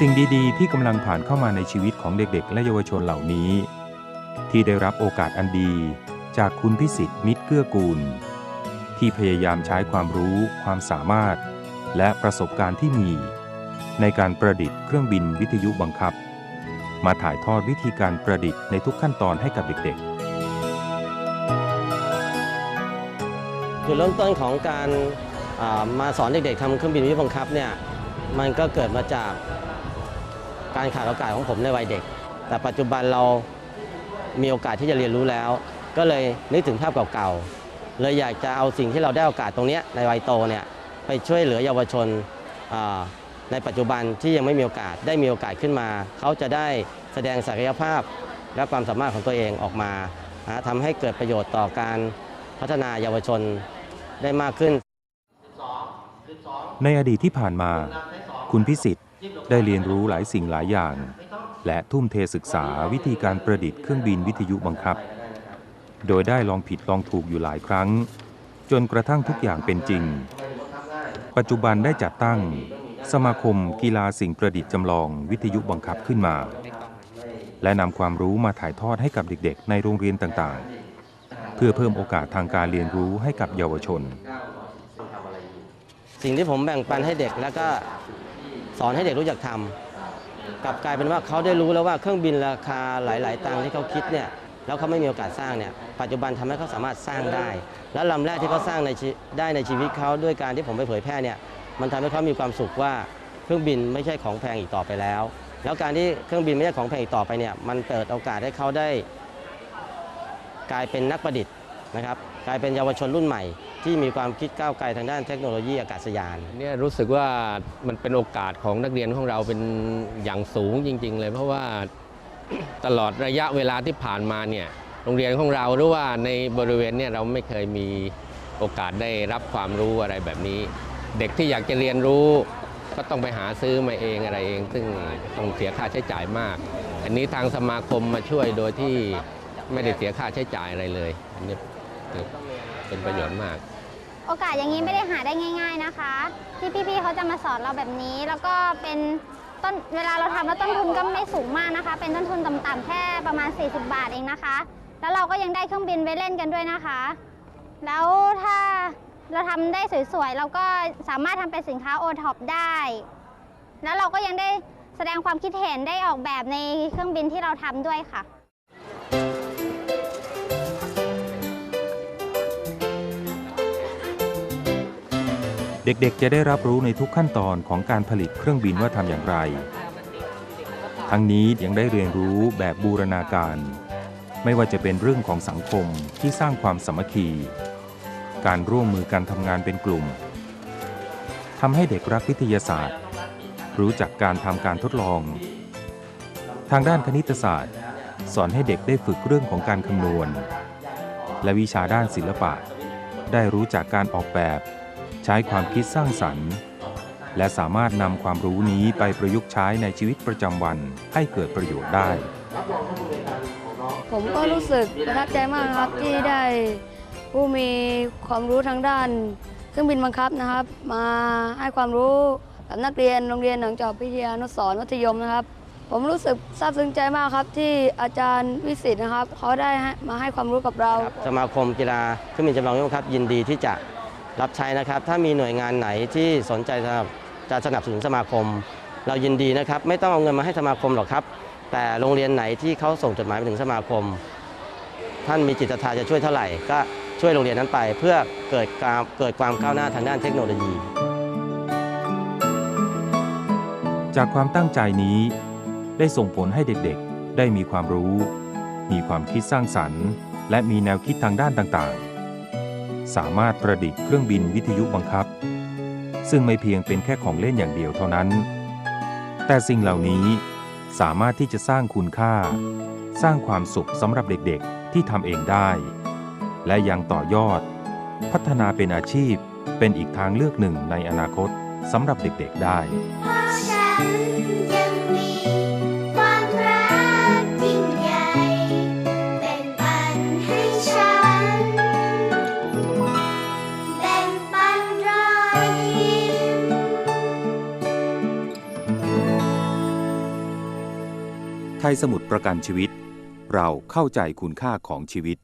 สิ่งดีๆ ที่กำลังผ่านเข้ามาในชีวิตของเด็กๆ และเยาวชนเหล่านี้ ที่ได้รับโอกาสอันดีจากคุณพิสิทธิ์มิตรเกื้อกูล ที่พยายามใช้ความรู้ ความสามารถ และประสบการณ์ที่มี ในการประดิษฐ์เครื่องบินวิทยุบังคับ มาถ่ายทอดวิธีการประดิษฐ์ในทุกขั้นตอนให้กับเด็กๆจุดเริ่มต้นของการมาสอนเด็กๆทำเครื่องบินวิทยุบังคับเนี่ยมันก็เกิดมาจาก การขาดโอกาสของผมในวัยเด็ก แต่ปัจจุบันเรามีโอกาสที่จะเรียนรู้แล้ว ก็เลยนึกถึงภาพเก่าๆ เลยอยากจะเอาสิ่งที่เราได้โอกาสตรงนี้ในวัยโตเนี่ยไปช่วยเหลือเยาวชนในปัจจุบันที่ยังไม่มีโอกาสได้มีโอกาสขึ้นมา เขาจะได้แสดงศักยภาพและความสามารถของตัวเองออกมาทำให้เกิดประโยชน์ต่อการพัฒนาเยาวชนได้มากขึ้น ในอดีตที่ผ่านมา คุณพิสิทธิ์ ได้เรียนรู้หลายสิ่งหลายอย่าง และทุ่มเทศึกษาวิธีการประดิษฐ์เครื่องบินวิทยุบังคับ โดยได้ลองผิดลองถูกอยู่หลายครั้ง จนกระทั่งทุกอย่างเป็นจริง ปัจจุบันได้จัดตั้ง สมาคมกีฬาสิ่งประดิษฐ์จำลองวิทยุบังคับขึ้นมา และนำความรู้มาถ่ายทอดให้กับเด็กๆ ในโรงเรียนต่างๆ เพื่อเพิ่มโอกาสทางการเรียนรู้ให้กับเยาวชน สิ่งที่ผมแบ่งปันให้เด็กแล้วก็ สอนให้เด็กรู้จักทำกลับกลายเป็นว่าเขาได้รู้แล้วว่าเครื่องบินราคาหลาย ๆ ตังค์ที่เขาคิดเนี่ยแล้วเขาไม่มีโอกาสสร้างเนี่ยปัจจุบันทำให้เขาสามารถสร้างได้ และลำแรกที่เขาสร้างในได้ในชีวิตเขาด้วยการที่ผมไปเผยแพร่เนี่ยมันทำให้เขามีความสุขว่าเครื่องบินไม่ใช่ของแพงอีกต่อไปแล้ว แล้วการที่เครื่องบินไม่ใช่ของแพงอีกต่อไปเนี่ยมันเปิดโอกาสให้เขาได้ กลายเป็นนักประดิษฐ์ นะครับกลายเป็นเยาวชนรุ่นใหม่ ที่มีความคิดก้าวไกลทางด้านเทคโนโลยีอากาศยานเนี่ยรู้สึกว่ามันเป็นโอกาสของนักเรียนของเราเป็นอย่างสูงจริง ๆ เลย เพราะว่าตลอดระยะเวลาที่ผ่านมาเนี่ยโรงเรียนของเราหรือว่าในบริเวณเนี่ยเราไม่เคยมีโอกาสได้รับความรู้อะไรแบบนี้ เด็กที่อยากจะเรียนรู้ก็ต้องไปหาซื้อมาเองอะไรเอง ซึ่งต้องเสียค่าใช้จ่ายมาก อันนี้ทางสมาคมมาช่วยโดยที่ไม่ได้เสียค่าใช้จ่ายอะไรเลยอันนี้ เป็นประโยชน์มาก โอกาสอย่างนี้ไม่ได้หาได้ง่าย ๆนะคะ ที่พี่ๆเขาจะมาสอนเราแบบนี้ แล้วก็เป็นต้นเวลาเราทำแล้วต้นทุนก็ไม่สูงมากนะคะ เป็นต้นทุนต่ำๆแค่ประมาณ 40 บาทเองนะคะ แล้วเราก็ยังได้เครื่องบินไปเล่นกันด้วยนะคะ แล้วถ้าเราทำได้สวยๆ เราก็สามารถทำเป็นสินค้าโอท็อปได้ แล้วเราก็ยังได้แสดงความคิดเห็นได้ออกแบบในเครื่องบินที่เราทำด้วยค่ะ เด็กๆ จะได้รับรู้ในทุกขั้นตอนของการผลิตเครื่องบินว่าทำอย่างไร ทั้งนี้ยังได้เรียนรู้แบบบูรณาการ ไม่ว่าจะเป็นเรื่องของสังคมที่สร้างความสามัคคี การร่วมมือกันทำงานเป็นกลุ่มทำให้เด็กรักวิทยาศาสตร์ รู้จักการทำการทดลอง ทางด้านคณิตศาสตร์ สอนให้เด็กได้ฝึกเรื่องของการคำนวณ และวิชาด้านศิลปะ ได้รู้จักการออกแบบ ใช้ความคิดสร้างสรรค์ และสามารถนำความรู้นี้ไปประยุกต์ใช้ในชีวิตประจำวันให้เกิดประโยชน์ได้ ผมก็รู้สึกประทับใจมากนะครับที่ได้ผู้มีความรู้ทางด้านเครื่องบินบังคับนะครับ มาให้ความรู้กับนักเรียนโรงเรียนหนองจอกพิทยานุสรณ์มัธยมนะครับ ผมรู้สึกซาบซึ้งใจมากครับ ที่อาจารย์วิสิตนะครับ เขาได้ให้มาให้ความรู้กับเรา สมาคมกีฬาเครื่องบินจำลองวิทยุบังคับ ยินดีที่จะ รับใช้นะครับ ถ้ามีหน่วยงานไหนที่สนใจสนับจะสนับสนุนสมาคม เรายินดีนะครับ ไม่ต้องเอาเงินมาให้สมาคมหรอกครับ แต่โรงเรียนไหนที่เขาส่งจดหมายไปถึงสมาคม ท่านมีจิตศรัทธาจะช่วยเท่าไหร่ ก็ช่วยโรงเรียนนั้นไป เพื่อเกิดการเกิดความก้าวหน้าทางด้านเทคโนโลยี จากความตั้งใจนี้ ได้ส่งผลให้เด็กๆ ได้มีความรู้ มีความคิดสร้างสรรค์ และมีแนวคิดทางด้านต่างๆ สามารถประดิษฐ์เครื่องบินวิทยุบังคับ ซึ่งไม่เพียงเป็นแค่ของเล่นอย่างเดียวเท่านั้น แต่สิ่งเหล่านี้สามารถที่จะสร้างคุณค่า สร้างความสุขสำหรับเด็กๆที่ทำเองได้ และยังต่อยอด พัฒนาเป็นอาชีพเป็นอีกทางเลือกหนึ่งในอนาคตสำหรับเด็กๆได้ ไทยสมุทรประกันชีวิต เราเข้าใจคุณค่าของชีวิต